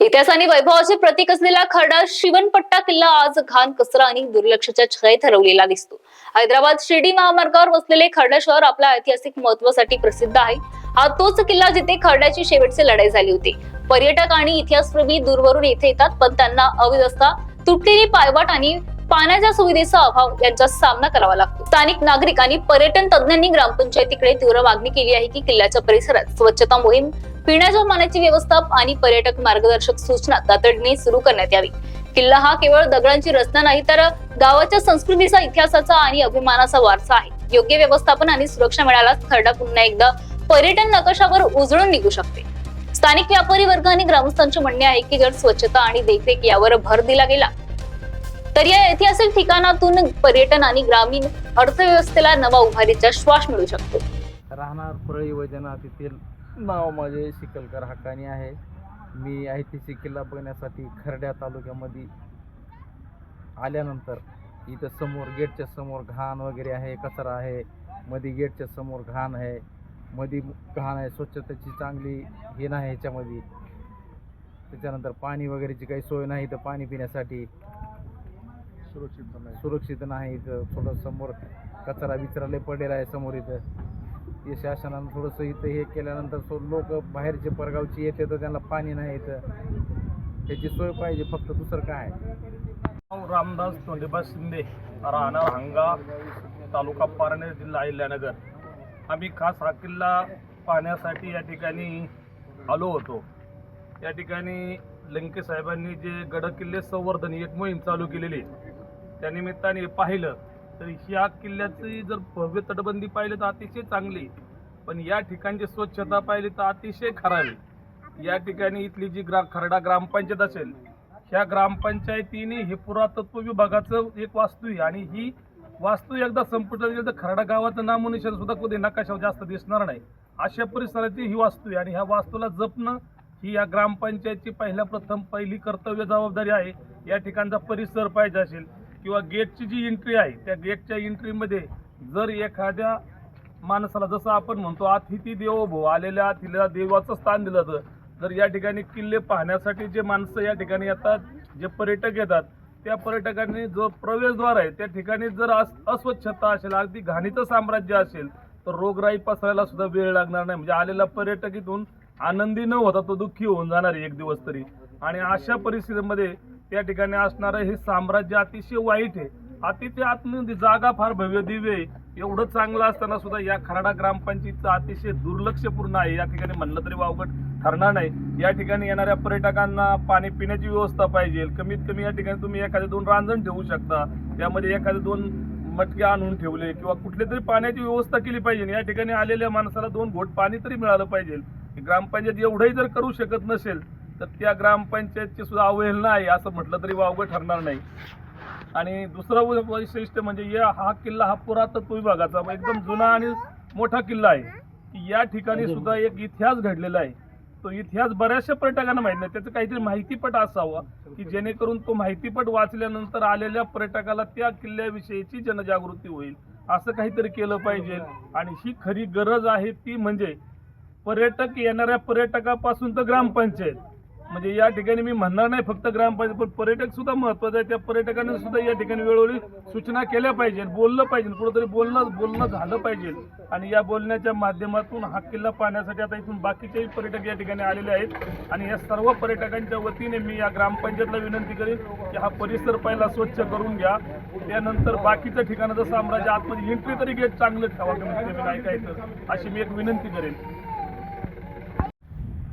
इतिहास आणि वैभवाचे प्रतीक असलेला खरडा शिवनपट्टा किल्ला आज घाण कचरा आणि दुर्लक्षाच्या छायेत हरवलेला दिसतो. हैदराबाद शिर्डी महामार्गावर वसलेले खरडा शहर आपल्या ऐतिहासिक महत्वासाठी प्रसिद्ध आहे. हा तोच किल्ला जिथे खरड्याची शेवटची लढाई झाली होती. पर्यटक आणि इतिहासप्रेमी दूरवरून येथे येतात पण त्यांना अव्यवस्था तुटलेली पायवाट आणि पाण्याच्या सुविधेचा अभाव यांचा सामना करावा लागतो. स्थानिक नागरिक आणि पर्यटन तज्ञांनी ग्रामपंचायतीकडे तीव्र मागणी केली आहे की किल्ल्याच्या परिसरात स्वच्छता मोहीम पिण्याच्या पाण्याची व्यवस्था आणि पर्यटक मार्गदर्शक सूचना तातडीने सुरू करण्यात यावी. किल्ला हा केवळ दगडांची रचना नाही तर गावाच्या संस्कृतीचा इतिहासाचा आणि अभिमानाचा वारसा आहे. योग्य व्यवस्थापन आणि सुरक्षा मिळाल्यास खरडा पुन्हा एकदा पर्यटन नकाशावर उजळून निघू शकते. स्थानिक व्यापारी वर्ग आणि ग्रामस्थांचे म्हणणे आहे की जर स्वच्छता आणि देखरेख यावर भर दिला गेला तर या ऐतिहासिक ठिकाणातून पर्यटन आणि ग्रामीण अर्थव्यवस्थेला नवा उभारीचा श्वास मिळू शकतो. राहणार परळी वैजनाथ येथील नाव माझे शिकलकर हक्कानी आहे. मी ऐतिहासिक किल्ला बघण्यासाठी खर्ड्या तालुक्यामध्ये आल्यानंतर इथं समोर गेटच्या समोर घाण वगैरे आहे कचरा आहे. मध्ये गेटच्या समोर घाण आहे. मध्ये घाण आहे स्वच्छतेची चांगली हे नाही ह्याच्यामध्ये. त्याच्यानंतर पाणी वगैरेची काही सोय नाही इथं पाणी पिण्यासाठी. सुरक्षित नाही. सुरक्षित नाही इथं. थोडं समोर कचरा बिचरा लय पडलेला आहे समोर इथं. ते शासनानं थोडंसं इथं हे केल्यानंतर सो लोक बाहेरचे परगावची येते तर त्यांना पाणी नाही येतं त्याची सोय पाहिजे फक्त दुसरं काय रामदास तोंडेबा शिंदे राहणार हंगा तालुका पारनेर जिल्हा अहिल्यानगर. आम्ही खास हा किल्ला पाहण्यासाठी या ठिकाणी आलो होतो. या ठिकाणी लंके साहेबांनी जे गड किल्ले संवर्धन एक मोहीम चालू केलेली त्यानिमित्ताने पाहिलं. तर ह्या किल्ल्याची जर भव्य तटबंदी पाहिली तर अतिशय चांगली पण या ठिकाणची स्वच्छता पाहिली तर अतिशय खराब या ठिकाणी इथली जी ग्रा खरडा ग्रामपंचायत असेल ह्या ग्रामपंचायतीने हे पुरातत्व विभागाचं एक वास्तू आहे. आणि ही वास्तू एकदा संपुष्टात गेली तर खरडा गावाचं नामोनिशाण सुद्धा कधी नकाशावर जास्त दिसणार नाही. अशा परिसराची ही वास्तू आहे. आणि ह्या वास्तूला जपणं ही या ग्रामपंचायतची पहिल्या प्रथम पहिली कर्तव्य जबाबदारी आहे. या ठिकाणचा परिसर पाहिजे असेल किंवा गेटची जी एंट्री आहे त्या गेटच्या एंट्रीमध्ये जर एखाद्या माणसाला जसं आपण म्हणतो अतिथी देवोभो आलेल्या अतिथीला देवाचं स्थान दिलं जातं जर या ठिकाणी किल्ले पाहण्यासाठी जे माणसं या ठिकाणी येतात जे पर्यटक येतात त्या पर्यटकांनी जो प्रवेशद्वार आहे त्या ठिकाणी जर अस्वच्छता असेल अगदी घाणीचं साम्राज्य असेल तर रोगराई पसरायला सुद्धा वेळ लागणार नाही. म्हणजे आलेला पर्यटक इथून आनंदी न होता तो दुःखी होऊन जाणार आहे एक दिवस तरी. आणि अशा परिस्थितीमध्ये त्या ठिकाणी असणारं हे साम्राज्य अतिशय वाईट आहे. अतिशय आतमध्ये जागा फार भव्य दिव्य आहे. एवढं चांगलं असताना सुद्धा या खराडा ग्रामपंचायतचं अतिशय दुर्लक्षपूर्ण आहे. या ठिकाणी म्हणलं तरी वावगट ठरणार नाही. या ठिकाणी येणाऱ्या पर्यटकांना पाणी पिण्याची व्यवस्था पाहिजे. कमीत कमी या ठिकाणी तुम्ही एखादे दोन रांजण ठेवू शकता. त्यामध्ये एखादे दोन मटके आणून ठेवले किंवा कुठली तरी पाण्याची व्यवस्था केली पाहिजे. या ठिकाणी आलेल्या माणसाला दोन घोट पाणी तरी मिळालं पाहिजे. ग्रामपंचायत एवढंही जर करू शकत नसेल तर त्या ग्रामपंचायतची सुद्धा अवहेलना आहे असं म्हटलं तरी वावगं ठरणार नाही. आणि दुसरं वैशिष्ट्य म्हणजे या हा किल्ला हा पुरातत्व विभागाचा एकदम जुना आणि मोठा किल्ला आहे. की या ठिकाणी सुद्धा एक इतिहास घडलेला आहे. तो इतिहास बऱ्याचशा पर्यटकांना माहीत नाही. त्याचं काहीतरी माहितीपट असावा की जेणेकरून तो माहितीपट वाचल्यानंतर आलेल्या पर्यटकाला त्या किल्ल्याविषयीची जनजागृती होईल असं काहीतरी केलं पाहिजे. आणि ही खरी गरज आहे ती म्हणजे पर्यटक येणाऱ्या पर्यटकापासून तर ग्रामपंचायत. म्हणजे या ठिकाणी मी म्हणणार नाही फक्त ग्रामपंचायत पण पर्यटक सुद्धा महत्वाचं आहे. त्या पर्यटकांनी सुद्धा या ठिकाणी वेळोवेळी सूचना केल्या पाहिजे बोललं पाहिजे कुठंतरी बोलणं बोलणं झालं पाहिजे आणि या बोलण्याच्या माध्यमातून हा किल्ला पाहण्यासाठी आता इथून बाकीचेही पर्यटक या ठिकाणी आलेले आहेत. आणि या सर्व पर्यटकांच्या वतीने मी या ग्रामपंचायतला विनंती करेन की हा परिसर पहिला स्वच्छ करून घ्या. त्यानंतर बाकीचं ठिकाणाचं साम्राज्य आतमध्ये एंट्री तरी गेट चांगलं ठेवा कमीत कमी नाही काय तर अशी मी एक विनंती करेन.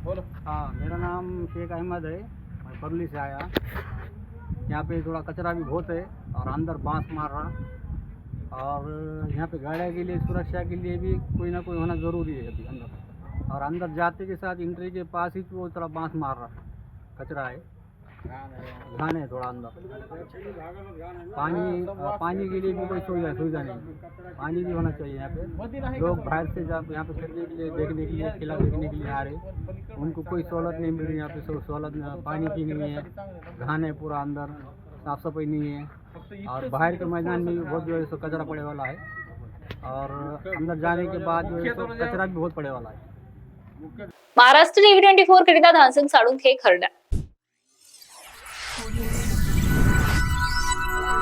हाँ मेरा नाम शेख अहमद है मैं परली से आया. यहाँ पे थोड़ा कचरा भी बहुत है और अंदर बांस मार रहा. और यहाँ पे गाड़िया के लिए सुरक्षा के लिए भी कोई ना कोई होना ज़रूरी है अभी अंदर. और अंदर जाते के साथ इंट्री के पास ही वो थोड़ा बांस मार रहा. कचरा है. घान है थोड़ा अंदर पानी पानी के लिए भी कोई सुविधा सुविधा नहीं. पानी भी होना चाहिए यहाँ पे. लोग बाहर से जब यहाँ पे खेलने के लिए देखने के लिए किला देखने के लिए आ रहे उनको कोई सहूलत नहीं मिल रही यहाँ पे सहूलत पानी की नहीं है. घान है पूरा अंदर साफ सफाई नहीं है. और बाहर के मैदान में भी बहुत जो है सो कचरा पड़े वाला है. और अंदर जाने के बाद जो है सो कचरा भी बहुत पड़े वाला है. महाराष्ट्र टीव्ही ट्वेंटी फोर करिता धानसिंग साळुंखे खरडा.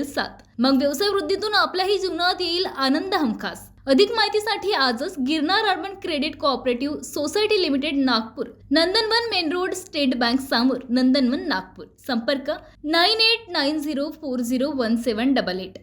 मिळेल साथ मग व्यवसाय वृद्धीतून आपल्याही जीवनात येईल आनंद हमखास. अधिक माहितीसाठी आजच Girnar urban credit cooperative society limited Nagpur. Nandanvan main road State Bank समोर नंदनवन नागपूर. संपर्क nine eight nine zero four zero one seven double eight.